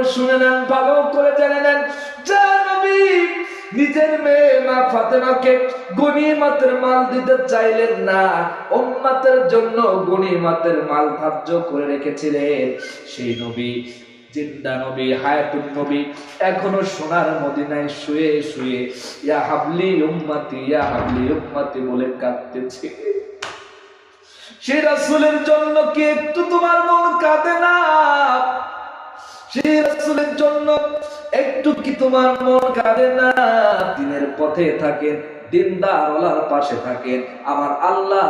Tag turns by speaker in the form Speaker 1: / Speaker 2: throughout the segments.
Speaker 1: করে শুনে নেন, ভালো করে জেনে নেন। নিজের মেয়ে মা ফাতেমাকে গনিমতের মাল দিতে চাইলেন না, উম্মতের জন্য গনিমতের মাল ধার্য করে রেখেছিলেন। সেই নবী, জিন্দা নবী, হায়াতুন নবী, এখনও সোনার মদিনায় শুয়ে শুয়ে ইয়া হাবলি উম্মতি, ইয়া হাবলি উম্মতি বলে কাঁদতেছে। সেই রাসূলের জন্য কি একটু তোমার মন কাঁদে না? সেই রাসূলের জন্য একটু কি তোমার মন কাঁদে না? দিনের পথে থাকেন দিনদার ওলার পাশে থাকেন। আমার আল্লাহ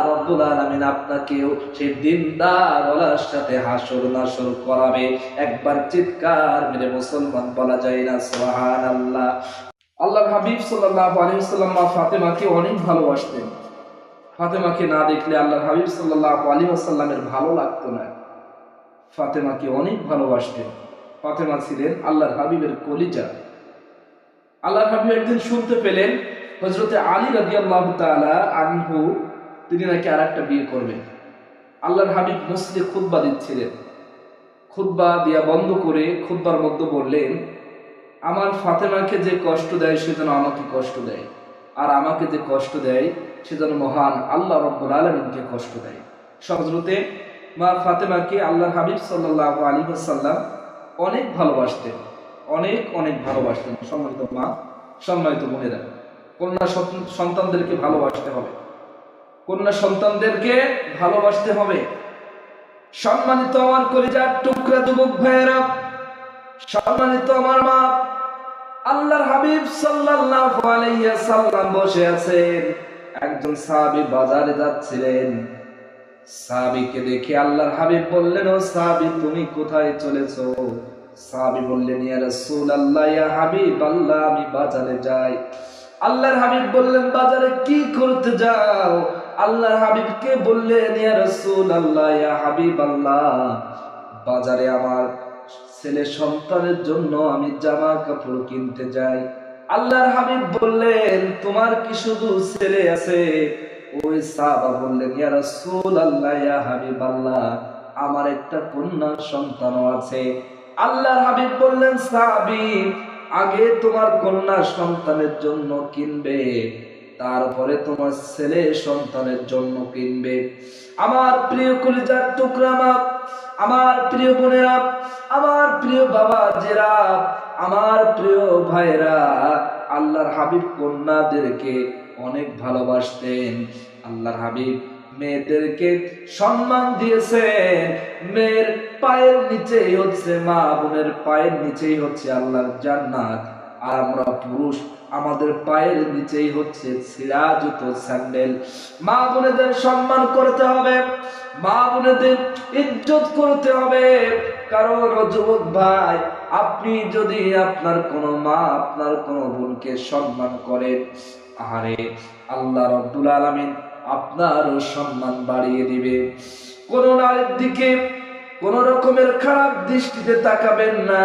Speaker 1: আপনাকেও সেই দিনদার ওলার সাথে হাসর নাসর করাবে। একবার চিৎকার মেরে মুসলমান বলা যায় না, সুবহানাল্লাহ। আল্লাহর হাবিব সাল্লাল্লাহু আলাইহি ওয়াসাল্লাম মা ফাতেমাকে অনেক ভালোবাসতেন। ফাতেমাকে না দেখলে আল্লাহর হাবিব সাল্লাল্লাহু আলাইহি ওয়াসাল্লামের ভালো লাগতো না। ফাতেমাকে অনেক ভালোবাসতেন। ফাতেমা ছিলেন আল্লাহর হাবিবের কলিজা। আল্লাহর হাবিব একদিন শুনতে পেলেন হজরতে আলী রাদিয়াল্লাহু তাআলা আনহু, তিনি নাকি আর একটা বিয়ে করবেন। আল্লাহর হাবিব মসজিদে খুতবা দিচ্ছিলেন। খুতবা দিয়া বন্ধ করে খুতবার মধ্যে বললেন, আমার ফাতেমাকে যে কষ্ট দেয়, সে যেন আমাকে কষ্ট দেয়। আর আমাকে যে কষ্ট দেয়, সে যেন মহান আল্লাহ রব্বুল আলমিনকে কষ্ট দেয়। সহজরতে মা ফাতেমাকে আল্লাহর হাবিব সাল্লাহ আলী সাল্লাম অনেক ভালোবাসতেন, অনেক অনেক ভালোবাসতেন সম্মানিত মা, সম্মানিত বোনেরা। কন্যা সন্তানদেরকে ভালোবাসতে হবে। কন্যা সন্তানদেরকে ভালোবাসতে হবে। সম্মানিত আমার কলিজার টুকরা যুবক ভাইয়েরা, সম্মানিত আমার মা, আল্লাহর হাবিব সাল্লাল্লাহু আলাইহি সাল্লাম বসে আছেন। একজন সাহাবী বাজারে যাচ্ছিলেন। সাহাবীকে দেখে আল্লাহর হাবিব বললেন, ও সাহাবী, তুমি কোথায় চলেছো? সাহাবী বললেন, ইয়া রাসূলুল্লাহ, ইয়া হাবিব আল্লাহ আমি বাজারে যাই। আল্লাহর হাবিব বললেন, বাজারে কি করতে যাও? আল্লাহর হাবিবকে বললেন, ইয়া রাসূলুল্লাহ, ইয়া হাবিব আল্লাহ বাজারে আমার ছেলে সন্তানের জন্য আমি জামা কাপড় কিনতে যাই। আল্লাহর হাবিব বললেন, তোমার কি শুধু ছেলে আছে? ওই সাহাবা বললেন ইয়া রাসূলুল্লাহ, ইয়া হাবিব আল্লাহ আমার একটা কন্যা সন্তানও আছে। আল্লাহর হাবিব বললেন, সাহাবী, আগে তোমার কন্যা সন্তানের জন্য কিনবে, তারপরে তোমার ছেলে সন্তানের জন্য কিনবে। আমার প্রিয় কলিজার টুকরা মা আমার প্রিয় বোনেরা, আমার প্রিয় বাবা জেরা, আমার প্রিয় ভাইরা আল্লাহর হাবিব কন্যাদেরকে অনেক ভালোবাসতেন। আল্লাহর হাবিব মেয়েদেরকে সম্মান দিয়েছেন। মেয়ের পায়ের নিচেই হচ্ছে মা বোনের পায়ের নিচেই হচ্ছে আল্লাহর জান্নাত। আর আমরা পুরুষ, আমাদের পায়ের নিচেই হচ্ছে ছিঁড়া স্যান্ডেল। মা বোনেদের সম্মান করতে হবে। মা বোনেদের ইজ্জত করতে হবে। কারণ যুবক ভাই, আপনি যদি আপনার কোনো মা, আপনার কোনো বোনকে সম্মান করেন আরে আল্লাহ রব্দুল আলমিন আপনারও সম্মান বাড়িয়ে দিবে। কোন নারীর দিকে কোন রকমের খারাপ দৃষ্টিতে তাকাবেন না।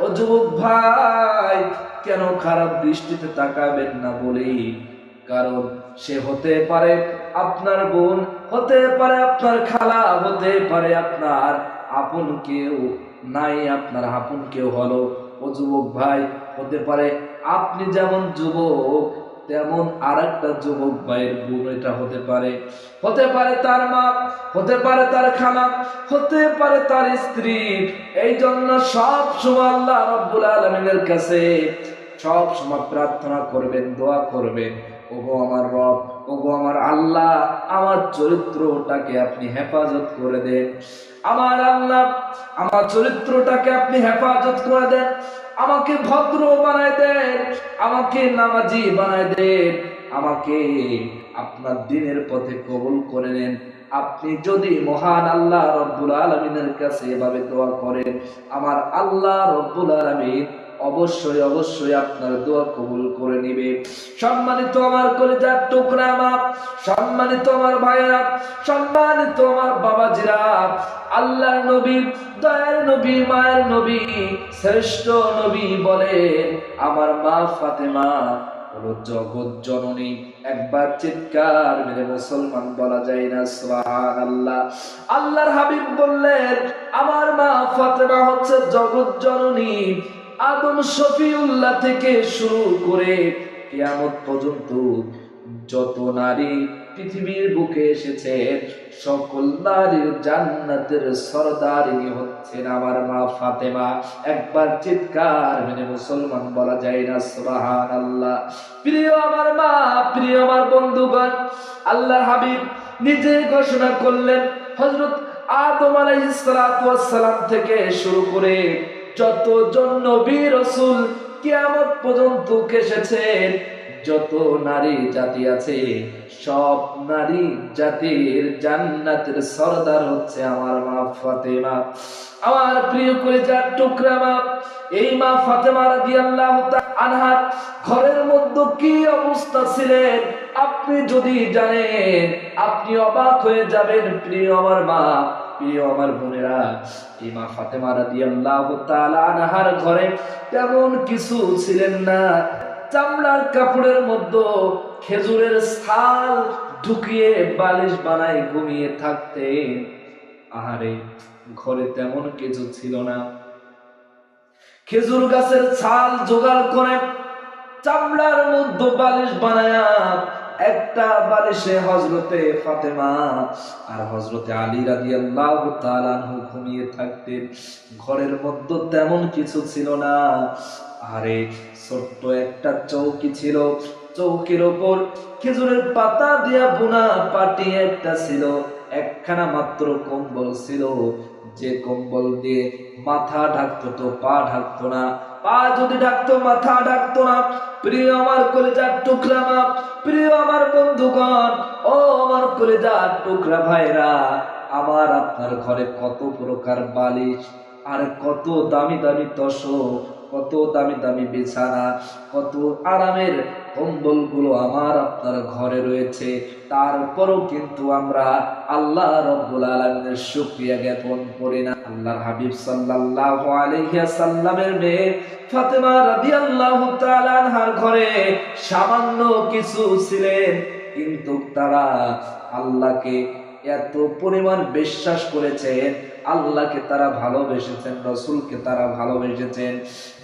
Speaker 1: ও যুবক ভাই, কেন খারাপ দৃষ্টিতে তাকাবেন না বলেই? কারণ সে হতে পারে আপনার বোন, হতে পারে আপনার খালা, হতে পারে আপনার আপন কেউ নাই, আপনার আপন কেউ হলো। ও যুবক ভাই, হতে পারে আপনি যেমন যুবক তেমন আর একটা যুবক ভাইয়ের বোন এটা হতে পারে হতে পারে তার মা, হতে পারে তার খালা, হতে পারে তার স্ত্রী। এই জন্য সব সময় আল্লাহ রব্বুল আলমিনের কাছে সব সময় প্রার্থনা করবেন, দোয়া করবেন, ওগো আমার রব, ওগো আমার আল্লাহ, আমার চরিত্রটাকে আপনি হেফাজত করে দেন। আমার আল্লাহ, আমার চরিত্রটাকে আপনি হেফাজত করে দেন। আমাকে ভদ্র বানায় দেন আমাকে নামাজি বানায় দেন আমাকে আপনার দিনের পথে কবুল করে নেন। আপনি যদি মহান আল্লাহ রব্বুল আলমিনের কাছে এভাবে দোয়া করেন, আমার আল্লাহ রব্বুল আলমিন অবশ্যই অবশ্যই আপনার দোয়া কবুল করে নিবে। সম্মানিত আমার কলিজার টুকরা আমার সম্মানিত আমার ভাইয়েরা, সম্মানিত আমার বাবাজিরা আল্লাহ নবী দয়ার নবী, মায়ের নবী, শ্রেষ্ঠ নবী বলেন, আমার মা ফাতেমা হলো জগৎ জননী। একবার চিৎকার মেরে মুসলমান বলা যায় না, সুবহানাল্লাহ। আল্লাহর হাবিব বললেন, আমার মা ফাতেমা হচ্ছে জগৎ জননী। আদম শফিউল্লাহ থেকে শুরু করে কিয়ামত পর্যন্ত যত নারী পৃথিবীর বুকে এসেছে। সকল নারীর জান্নাতের হচ্ছেন আমার মা ফাতেমা। একবার চিৎকার মেনে মুসলমান বলা যায় না সুবাহান আল্লাহ প্রিয় আমার মা, প্রিয় আমার বন্ধুগণ আল্লাহ হাবিব নিজে ঘোষণা করলেন হজরত আদম আলাইহিসসালাম থেকে শুরু করে যতজন নবী রসুল কিয়ামত পর্যন্ত এসেছেন যত নারী জাতি আছে, সব নারী জাতির জান্নাতের সরদার হচ্ছে আমার মা ফাতেমা। আমার প্রিয় করে যার টুকরা মা, এই মা ফাতেমা রাদিয়াল্লাহু আনহার ঘরের মধ্যে কি অবস্থা ছিলেন? আপনি যদি জানেন, আপনি অবাক হয়ে যাবেন, প্রিয় আমার মা, প্রিয় আমার বোনেরা। এই মা ফাতেমা রাদিয়াল্লাহু তাআলা আনহার ঘরে তেমন কিছু ছিলেন না। চামড়ার কাপড়ের মধ্যে খেজুরের ছাল ঢুকিয়ে বালিশ বানায় ঘুমিয়ে থাকতেন আহারে, ঘরে তেমন কিছু ছিল না। খেজুর গাছের ছাল জোগাড় করে চামড়ার মধ্যে বালিশ বানায়া একটা বালিশে হজরতে ফাতেমা আর হজরতে আলী রাজি আল্লাহ ঘুমিয়ে থাকতেন। ঘরের মধ্যে তেমন কিছু ছিল না। আরে ছোট্ট একটা চৌকি ছিল। চৌকির ওপর খেজুরের পাতা দিয়া বুনা পাটি একটা ছিল। একখানা মাত্র কম্বল ছিল। যে কম্বল দিয়ে মাথা ঢাকতো তো পা ঢাকতো না। পা যদি ঢাকতো, মাথা ঢাকতো না। প্রিয় আমার কলেজার টুকরা মা, প্রিয় আমার বন্ধুগণ, ও আমার কলেজার টুকরা ভাইরা, আমার আপনার ঘরে কত প্রকার বালিশ আর কত দামি দামি তসক কত দামি দামি বিছানা, কত আরামের কম্বলগুলো আমার আপনার ঘরে রয়েছে। তারপরও কিন্তু আমরা আল্লাহ রব্বুল আলমের শুক্রিয়া জ্ঞাপন করি না। আল্লাহর হাবিব সাল্লাল্লাহু আলাইহি সাল্লামের মেয়ে ফাতেমা রাদিয়াল্লাহু তাআলা আনহার ঘরে সামান্য কিছু ছিলেন, কিন্তু তারা আল্লাহকে এত পরিমাণ বিশ্বাস করেছেন, আল্লাহকে তারা ভালোবেসেছেন, রসুলকে তারা ভালোবেসেছেন।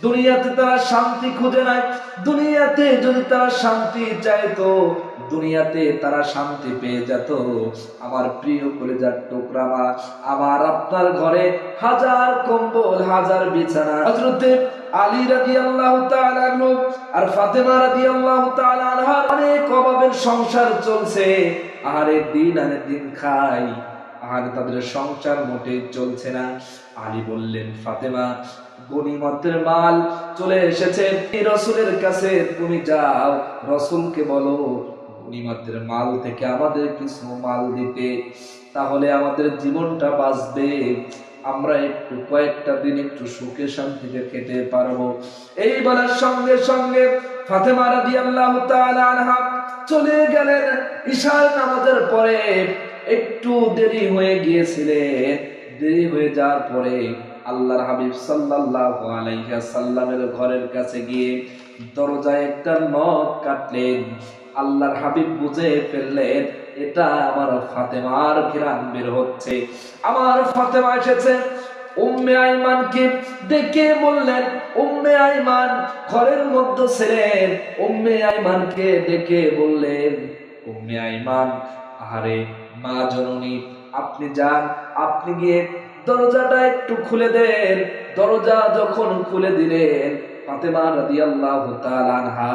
Speaker 1: দুনিয়াতে তারা শান্তি খুঁজে নাই, দুনিয়াতে যদি তারা শান্তি চাইতো, দুনিয়াতে তারা শান্তি পেয়ে যেত। আমার প্রিয় কলেজার টুকরা মা, আমার আপনার ঘরে হাজার কম্বল, হাজার বিছানা। হজরতে আলী রাদি আল্লাহ আর ফাতেমা রাদি আল্লাহ অনেক অভাবের সংসার চলছে। আরে দিন আনে দিন খাই। আর তাদের সংসার মোটেই চলছে না। আলী বললেন, ফাতেমা গনিমতের মাল চলে এসেছে। রসুলের কাছে তুমি যাও। রসুলকে বলো গনিমতের মাল থেকে আমাদের কিছু মাল দিতে। তাহলে আমাদের জীবনটা বাঁচবে। আমরা একটু কয়েকটা দিন একটু সুখে শান্তিতে খেতে পারব। এই বলার সঙ্গে সঙ্গে ফাতেমা রাদিয়াল্লাহু তাআলা আনহা চলে গেলেন। ঈশার নামাজের পরে একটু দেরি হয়ে গিয়েছিলেন দেরি হয়ে যাওয়ার পরে আল্লাহর হাবিব সাল্লাল্লাহু আলাইহি সাল্লামের ঘরের কাছে গিয়ে দরজায় একটা নখ কাটলেন। আল্লাহর হাবিব বুঝে ফেললেন, এটা আমার ফাতেমার ঘিরান বের হচ্ছে। আমার ফাতেমা এসেছে। উম্মে আইমানকে ডেকে বললেন, উম্মে আইমান, ঘরের মধ্যে ছিলেন। উম্মে আইমানকে ডেকে বললেন, উম্মে আইমান আরে মা জননী, আপনি যান, আপনি গিয়ে দরজাটা একটু খুলে দেন। দরজা যখন খুলে দিলেন, ফাতেমা রাদিয়াল্লাহু তাআলা আনহা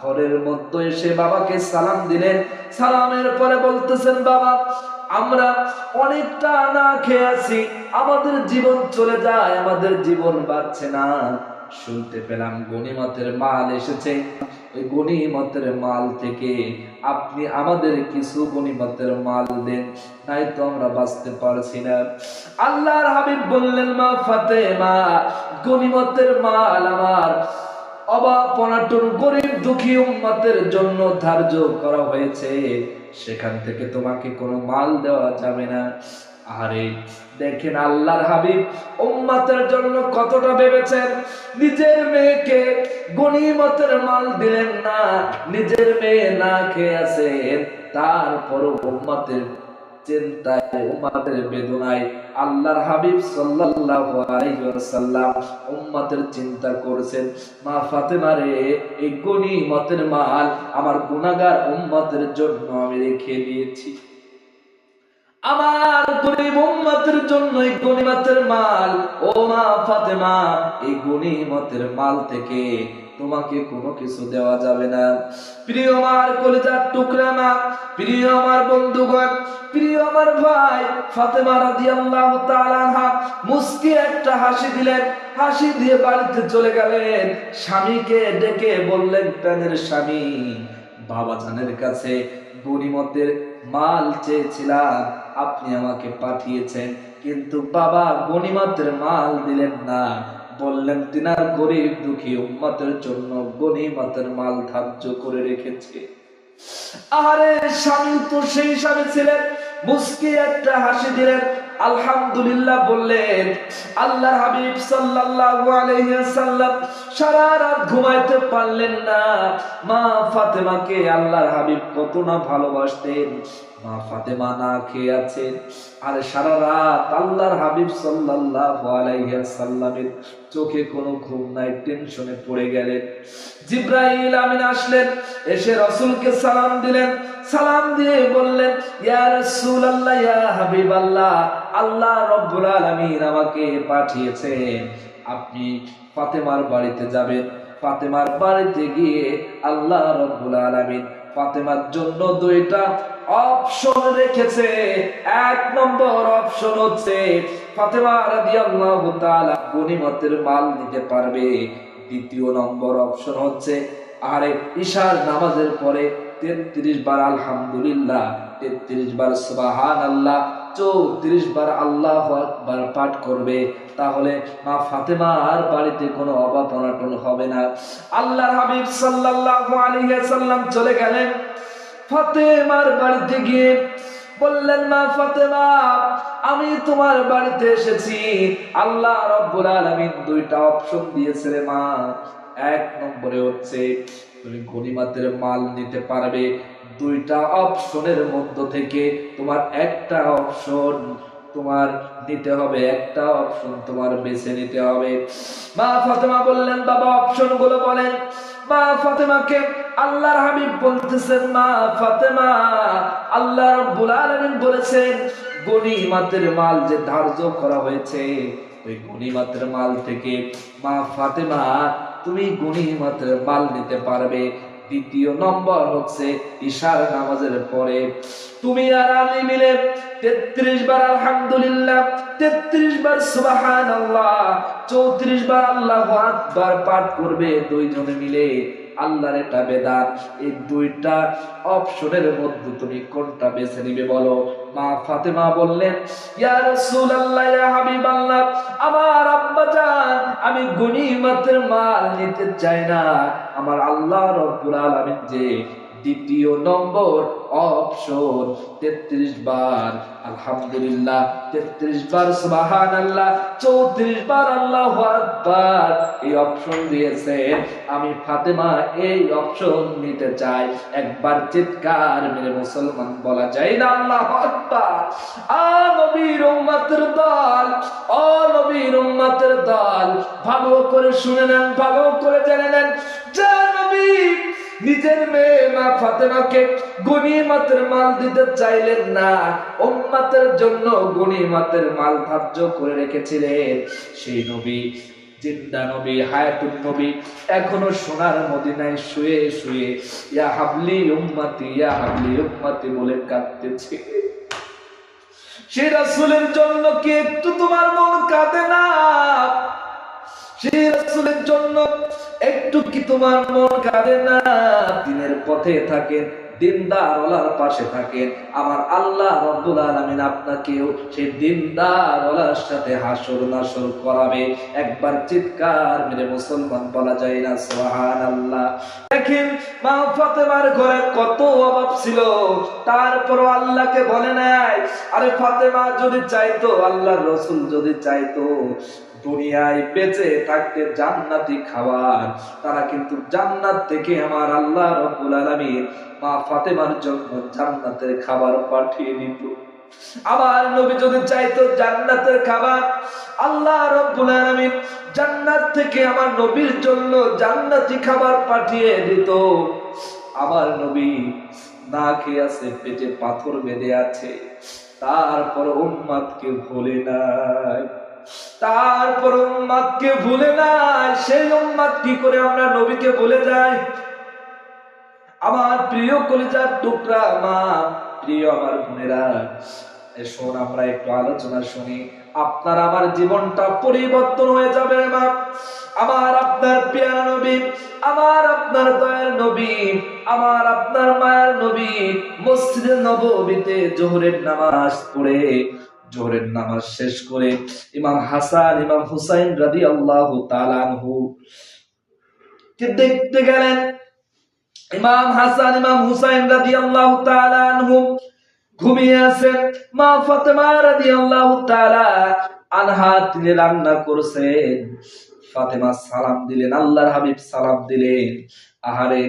Speaker 1: ঘরের মধ্যে এসে বাবাকে সালাম দিলেন। সালামের পরে বলতেছেন, বাবা আমরা অনেকটা না খেয়ে আছি। আমাদের জীবন চলে যায়, আমাদের জীবন বাড়ছে না। শুনতে পেলাম গনিমতের মাল এসেছে। ওই গনিমতের মাল থেকে আপনি আমাদের কিছু গনিমতের মাল দেন, তাই তো আমরা বাঁচতে পারছি না। আল্লাহর হাবিব বললেন, মা ফাতেমা গনিমতের মাল আমার অবাপনাটুর গরিব দুঃখী উম্মতের জন্য ধার্য করা হয়েছে। সেখান থেকে তোমাকে কোনো মাল দেওয়া যাবে না। আরে, দেখেন আল্লাহর হাবিব উম্মাতের জন্য কতটা ভেবেছেন। নিজের মেয়েকে গনিমতের মাল দিলেন না, নিজের মেয়ে না খেয়ে আছেন। তারপর উম্মাতের চিন্তায় উম্মাতের বেদনায় আল্লাহর হাবিব সাল্লাল্লাহু আলাইহি ওয়াসাল্লাম উম্মাতের চিন্তা করেছেন, মা ফাতেমারে এই গনিমতের মাল আমার গুনাহগার উম্মতের জন্য আমি রেখে দিয়েছি। আমার গরিব উম্মতের জন্য এই গনিমতের মাল। ও মা ফাতেমা, এই গনিমতের মাল থেকে তোমাকে কোনো কিছু দেওয়া যাবে না। প্রিয় আমার কলিজার টুকরা মা, প্রিয় আমার বন্ধুগণ, প্রিয় আমার ভাই ফাতেমা রাদিয়াল্লাহু তাআলা মুস্কি একটা হাসি দিলেন। হাসি দিয়ে বাড়িতে চলে গেলেন। স্বামীকে ডেকে বললেন, প্রাণের স্বামী, বাবা জানের কাছে গনিমতের মাল চেয়েছিলাম, আপনি আমাকে পাঠিয়েছেন, কিন্তু বাবা গনিমতের মাল দিলেন না। বললেন, তিনার গরিব দুঃখী উম্মতের জন্য গনিমতের মাল ধার্য করে রেখেছে। আরে স্বামী তো সেই হিসাবে ছিলেন, মুসকি একটা হাসি দিলেন আলহামদুলিল্লাহ বললেন আল্লাহ হাবিব সাল্লাল্লাহু আলাইহি ওয়াসাল্লাম সারা রাত ঘুমাইতে পারলেন না। মা ফাতেমাকে আল্লাহর হাবিব কত না ভালোবাসতেন। মা ফাতেমা না খেয়ে আছেন। আর সারা রাত আল্লাহর হাবিব সাল্লাল্লাহু আলাইহি ওয়াসাল্লামের চোখে কোনো ঘুম নাই, টেনশনে পড়ে গেলেন। জিব্রাইল আমিন আসলেন, এসে রাসূলকে সালাম দিলেন। সালাম দিয়ে বললেন, ইয়া রাসূলুল্লাহ, ইয়া হাবিবাল্লাহ, আল্লাহ রব্বুল আলামিন আমাকে পাঠিয়েছেন। আপনি ফাতেমার বাড়িতে যাবেন। ফাতেমার বাড়িতে গিয়ে আল্লাহ রব্বুল আলামিন ফাতেমার জন্য দুইটা অপশন রেখেছে। এক নম্বর অপশন হচ্ছে, ফাতেমা রাদিয়াল্লাহু তাআলা গনিমতের মাল নিতে পারবে। দ্বিতীয় নম্বর অপশন হচ্ছে আরে ঈশার নামাজের পরে তেত্রিশ বার আলহামদুলিল্লাহ, তেত্রিশ বার সুবাহান আল্লাহ চৌত্রিশ বার আল্লাহ আকবার পাঠ করবে, তাহলে মা ফাতেমার বাড়িতে কোনো অভাব অনাটন হবে না। আল্লাহ হাবিব সাল্লাল্লাহু আলাইহি সাল্লাম চলে গেলেন ফাতেমার বাড়িতে গিয়ে, বললেন, মা ফাতেমা, আমি তোমার বাড়িতে এসেছি। আল্লাহ রব্বুল আলামিন দুইটা অপশন দিয়েছে রে মা। এক নম্বরে হচ্ছে তুমি গনিমাতের মাল নিতে পারবে। দুইটা অপশনের মধ্য থেকে তোমার একটা অপশন তোমার নিতে হবে, একটা অপশন তোমার বেছে নিতে হবে। মা ফাতেমা বললেন, বাবা অপশনগুলো বলেন। মা ফাতেমাকে আল্লাহর হাবিব বলতেছেন, মা ফাতেমা, আল্লাহ রাব্বুল আলামিন বলেছেন গনিমাতের মাল যে ধার্য করা হয়েছে, ওই গনিমাতের মাল থেকে মা ফাতেমা তুমি গনিমাতের মাল নিতে পারবে। দ্বিতীয় নম্বর হচ্ছে ঈশার নামাজের পরে। তুমি আর আমি মিলে তেত্রিশ বার আলহামদুলিল্লাহ, তেত্রিশ বার সুবাহান আল্লাহ চৌত্রিশ বার আল্লাহ আকবার পাঠ করবে দুইজনে মিলে। আল্লাহর এটা বেদান এই দুইটা অপশনের মধ্যে তুমি কোনটা বেছে নিবে বলো? মা ফাতেমা বললেন, ইয়া রাসূলুল্লাহ, ইয়া হাবিবাল্লাহ, আমার আব্বা জান, আমি গনিমতের মাল নিতে চাই না। আমার আল্লাহ রব্বুল আলামিন যে দ্বিতীয় নম্বর অপশন, তেত্রিশ বার, আলহামদুলিল্লাহ, তেত্রিশ বার সুবাহান আল্লাহ চৌত্রিশ বার, আল্লাহ এই অপশন দিয়েছেন আমি ফাতেমা, এই অপশন নিতে চাই। একবার চিৎকার মেরে মুসলমান বলা যায় না, আল্লাহ আকবার। উম্মতের দল নবীর উম্মতের দল, ভালো করে শুনে নেন, ভালো করে জেনে নেন। যা নিজের মেয়ে মা ফাতেমাকে গনিমতের মাল দিতে চাইলেন না। উম্মতের জন্য গনিমতের মাল ধার্য করে রেখেছিলেন। সেই নবী, জিন্দা নবী, হায়াতুন নবী, এখনও সোনার মদিনায় শুয়ে শুয়ে ইয়া হাবলি উম্মতি, ইয়া হাবলি উম্মতি বলে কাঁদতেছে। সেই রাসূলের জন্য কি একটু তোমার মন কাঁদে না? সেই রাসূলের জন্য একটু কি তোমার মন কাঁদে না? দিনের পথে থাকেন দিনদার ওলার পাশে থাকেন। আমার আল্লাহ রব্বুল আলামিন আপনাকেও সেই দিনদার ওলার সাথে হাসর নাসর করাবে। একবার চিৎকার মেরে মুসলমান বলা যায় না, সুবহানাল্লাহ। দেখেন, মা ফাতেমার ঘরে কত অভাব ছিল। তারপরও আল্লাহকে বলে নাই, আরে ফাতেমা যদি চাইতো আল্লাহ রসুল যদি চাইতো দুনিয়ায় বেঁচে থাকতে জান্নাতি খাবার। তারা কিন্তু জান্নাত থেকে আমার আল্লাহ রব্বুল আলামিন মা ফাতেমার জন্য জান্নাতের খাবার পাঠিয়ে দিত। আবার নবী যদি চাইতো জান্নাতের খাবার, আল্লাহ রব্বুল আলামিন জান্নাত থেকে আমার নবীর জন্য জান্নাতি খাবার পাঠিয়ে দিত। আমার নবী না খেয়ে আছে, পেটে পাথর বেঁধে আছে। তারপর উম্মাদকে ভুলে নাই। তারপর উম্মাদকে ভুলে নাই সেই উম্মাদ কি করে আমরা নবীকে ভুলে যাই? আমার প্রিয় কলিজার টুকরা, মা, প্রিয় আমার বোনেরা শোন, আমরা একটু আলোচনা শুনি। আপনার আমার জীবনটা পরিবর্তন হয়ে যাবে মা। আমার আপনার পেয়ারা নবী, আমার আপনার দয়ার নবী, আমার আপনার মায়ের নবী, মসজিদে নববীতে জোহরের নামাজ পড়ে জোহরের নামাজ শেষ করে ইমাম হাসান, ইমাম হুসাইন রাদি আল্লাহ তালানহু দেখতে গেলেন? ইমাম হাসান, ইমাম হুসাইন রাদি আল্লাহ তালানহু ঘুমিয়ে আছেন। মা ফাতেমা আল্লাহ তালা আনহা তিনি রান্না করছেন। ফাতেমা সালাম দিলেন, আল্লাহর হাবিব সালাম দিলেন। আহারে,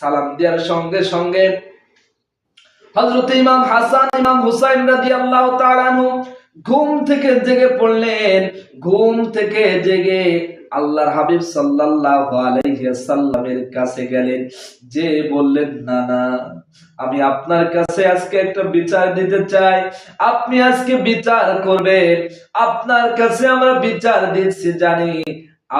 Speaker 1: সালাম দেওয়ার সঙ্গে সঙ্গে হযরত ইমাম হাসান, ইমাম হুসাইন রাদিয়াল্লাহু তাআলা আনহু ঘুম থেকে জেগে পড়লেন। ঘুম থেকে জেগে আল্লাহর হাবিব সাল্লাল্লাহু আলাইহি সাল্লামের কাছে গেলেন। যে বললেন, না না, আমি আপনার কাছে আজকে একটা বিচার দিতে চাই। আপনি আজকে বিচার করবেন। আপনার কাছে আমরা বিচার দিচ্ছি, জানি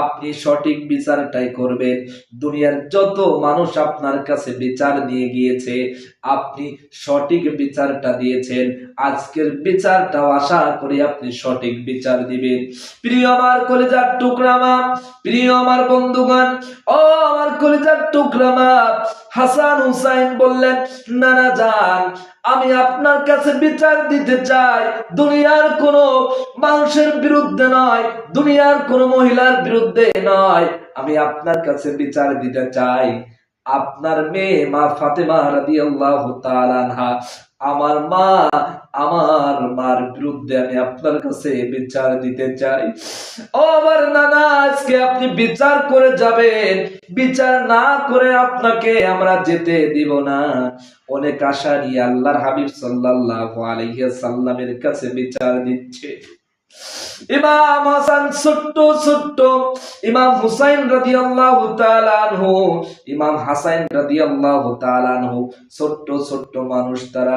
Speaker 1: আপনি সঠিক বিচারটাই করবেন। দুনিয়ার যত মানুষ আপনার কাছে বিচার নিয়ে গিয়েছে আপনি সঠিক বিচারটা দিয়েছেন। আজকের বিচারটাও আশা করি আপনি সঠিক বিচার দিবেন। প্রিয় আমার কলিজার টুকরা মা, প্রিয় আমার বন্ধুগণ, ও আমার কলিজার টুকরা মা, হাসান হুসাইন বললেন, নানা যান আমি আপনার কাছে বিচার দিতে চাই। দুনিয়ার কোন মানুষের বিরুদ্ধে নয়, দুনিয়ার কোন মহিলার বিরুদ্ধে নয়। আমি আপনার কাছে বিচার দিতে চাই। আপনার মেয়ে মা ফাতেমা তাআলা আনহা, আমার মা, আমার মার বিরুদ্ধে আমি আপনার কাছে বিচার দিতে চাই। ও আমার নানা, আজকে আপনি বিচার করে যাবেন। বিচার না করে আপনাকে আমরা যেতে দিব না। অনেক আশা নিয়ে আল্লাহর হাবিব সাল্লাল্লাহু আলাইহি সাল্লামের কাছে বিচার দিচ্ছে। ইমাম হাসান ছোট্ট ছোট্ট। ইমাম হুসাইন রাদিয়াল্লাহু তাআলা আনহু। ইমাম হাসাইন রাদিয়াল্লাহু তাআলা আনহু। ছোট্ট ছোট্ট মানুষ তারা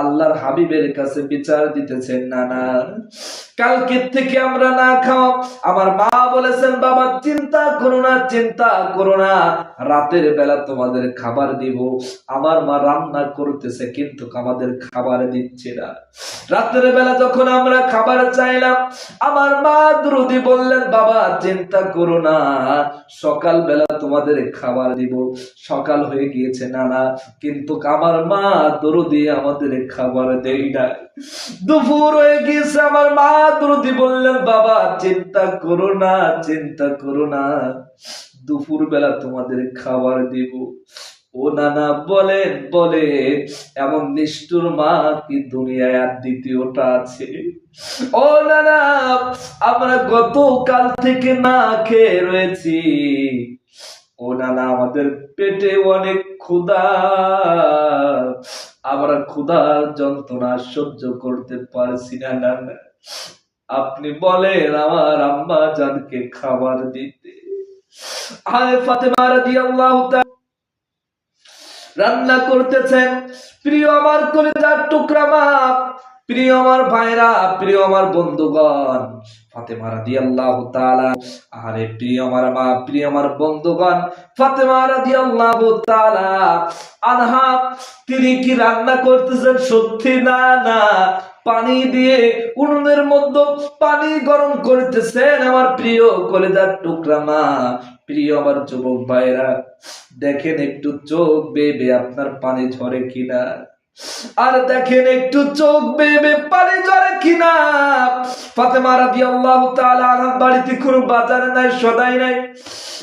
Speaker 1: আল্লাহর হাবিবের কাছে বিচার দিতেছেন না না কালকে থেকে আমরা না খাও। আমার মা বলেছেন, বাবা, চিন্তা করো না, চিন্তা করো না। রাতের বেলা তোমাদের খাবার দিব। আমার মা রান্না করতেছে, কিন্তু আমাদের খাবার দিচ্ছে না। রাতের বেলা যখন আমরা খাবার চাইলাম আমার মা দ্রুদি বললেন, বাবা, চিন্তা করো না। সকাল বেলা তোমাদের খাবার দিব। সকাল হয়ে গিয়েছে, নানা। কিন্তু আমার মা দরদি আমাদের খাবার দেই না দুপুর হয়ে গিয়েছে, আমার মা দরদি বললেন, বাবা, চিন্তা করো না, চিন্তা করো না। দুপুর বেলা তোমাদের খাবার দিব। ও নানা বলেন বলে, এমন নিষ্ঠুর মা কি দুনিয়ায় আর দ্বিতীয়টা আছে? ও নানা, আমরা গতকাল থেকে না খেয়ে রয়েছি। ও নানা, আমাদের পেটে অনেক ক্ষুধা। আমরা ক্ষুধার যন্ত্রণা সহ্য করতে পারছি না, নানা। আপনি বলেন আমার আম্মা জানকে খাবার দিতে। আয় ফাতেমা রাদিয়াল্লাহু রান্না করতেছেন। প্রিয় আমার কলিজার টুকরা মা, প্রিয় আমার ভাইরা, প্রিয় আমার বন্ধুগণ আমার প্রিয় তিনি কি রান্না করতেছেন সত্যি না না? পানি দিয়ে উনুনের মধ্যে পানি গরম করতেছেন আমার প্রিয় কলিজার টুকরা মা। প্রিয় আমার যুবক ভাইরা দেখেন একটু চোখ বেবে আপনার পানি ঝরে কিনা। আর দেখেন একটু চোখ বেবে পানি ঝরে কিনা। ফাতেমা তাআলা আনহার বাড়িতে কোনো বাজার নাই, সদাই নাই।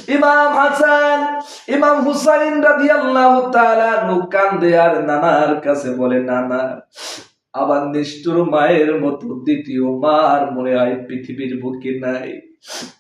Speaker 1: ইমাম হাসান, ইমাম হুসাইন রাদিয়াল্লাহু তাআলা কান্দে আর নানার কাছে বলে, নানা আবার নিষ্ঠুর মায়ের মতো দ্বিতীয় মার মনে হয় পৃথিবীর বুকে নাই।